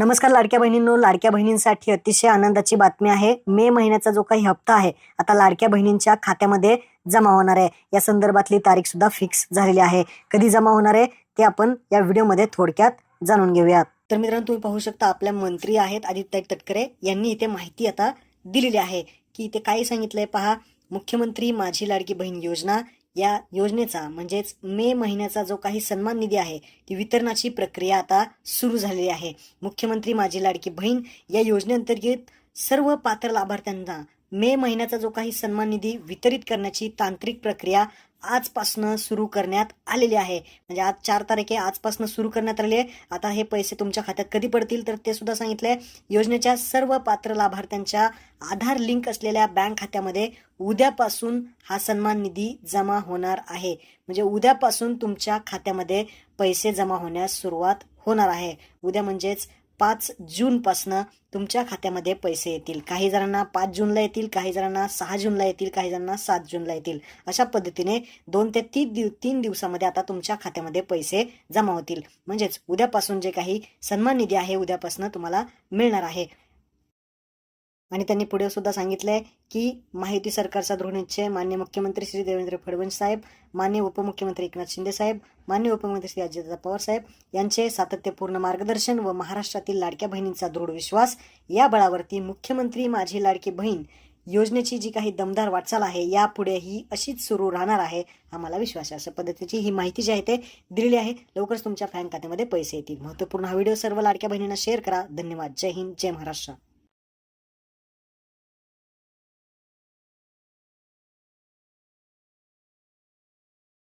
नमस्कार लाडक्या बहिणींनो लाडक्या बहिणींसाठी अतिशय आनंदाची बातमी आहे. मे महिन्याचा जो काही हप्ता आहे आता लाडक्या बहिणींच्या खात्यामध्ये जमा होणार आहे. या संदर्भातली तारीख सुद्धा फिक्स झालेली आहे. कधी जमा होणार आहे ते आपण या व्हिडिओमध्ये थोडक्यात जाणून घेऊयात. तर मित्रांनो तुम्ही पाहू शकता आपल्या मंत्री आहेत आदित्य तटकरे यांनी इथे माहिती आता दिलेली आहे. की इथे काय सांगितलंय पहा मुख्यमंत्री माझी लाडकी बहीण योजना या योजनेचा म्हणजेच मे महिन्याचा जो काही सन्मान निधी आहे ती वितरणाची प्रक्रिया आता सुरू झालेली आहे. मुख्यमंत्री माझी लाडकी बहीण या योजनेअंतर्गत सर्व पात्र लाभार्थ्यांना मे महिन्याचा जो काही सन्मान निधी वितरित करण्याची तांत्रिक प्रक्रिया आजपासनं सुरू करण्यात आलेली आहे. म्हणजे आज चार तारीख आहे आजपासनं सुरू करण्यात आलेली आहे. आता हे पैसे तुमच्या खात्यात कधी पडतील तर ते सुद्धा सांगितलंय. योजनेच्या सर्व पात्र लाभार्थ्यांच्या आधार लिंक असलेल्या बँक खात्यामध्ये उद्यापासून हा सन्मान निधी जमा होणार आहे. म्हणजे उद्यापासून तुमच्या खात्यामध्ये पैसे जमा होण्यास सुरुवात होणार आहे. उद्या म्हणजेच पाच जूनपासनं तुमच्या खात्यामध्ये पैसे येतील. काही जणांना पाच जूनला येतील काही जणांना सहा जूनला येतील काही जणांना सात जूनला येतील. अशा पद्धतीने दोन ते तीन दिव तीन दिवसामध्ये आता तुमच्या खात्यामध्ये पैसे जमा होतील. म्हणजेच उद्यापासून जे काही सन्मान निधी आहे उद्यापासून तुम्हाला मिळणार आहे. आणि त्यांनी पुढे सुद्धा सांगितलंय की माहिती सरकारचा दृढनिश्चय मान्य मुख्यमंत्री श्री देवेंद्र फडणवीस साहेब मान्य उपमुख्यमंत्री एकनाथ शिंदे साहेब मान्य उपमुख्यमंत्री श्री अजितदादा पवार साहेब यांचे सातत्यपूर्ण मार्गदर्शन व महाराष्ट्रातील लाडक्या बहिणींचा दृढ विश्वास. या बळावरती मुख्यमंत्री माझी लाडकी बहीण योजनेची जी काही दमदार वाटचाल आहे यापुढे ही अशीच सुरू राहणार आहे. आम्हाला विश्वास आहे. अशा पद्धतीची ही माहिती जी आहे ते दिलेली आहे. लवकरच तुमच्या फॅन खात्यामध्ये पैसे येतील. महत्त्वपूर्ण हा व्हिडिओ सर्व लाडक्या बहिणींना शेअर करा. धन्यवाद. जय हिंद. जय महाराष्ट्र.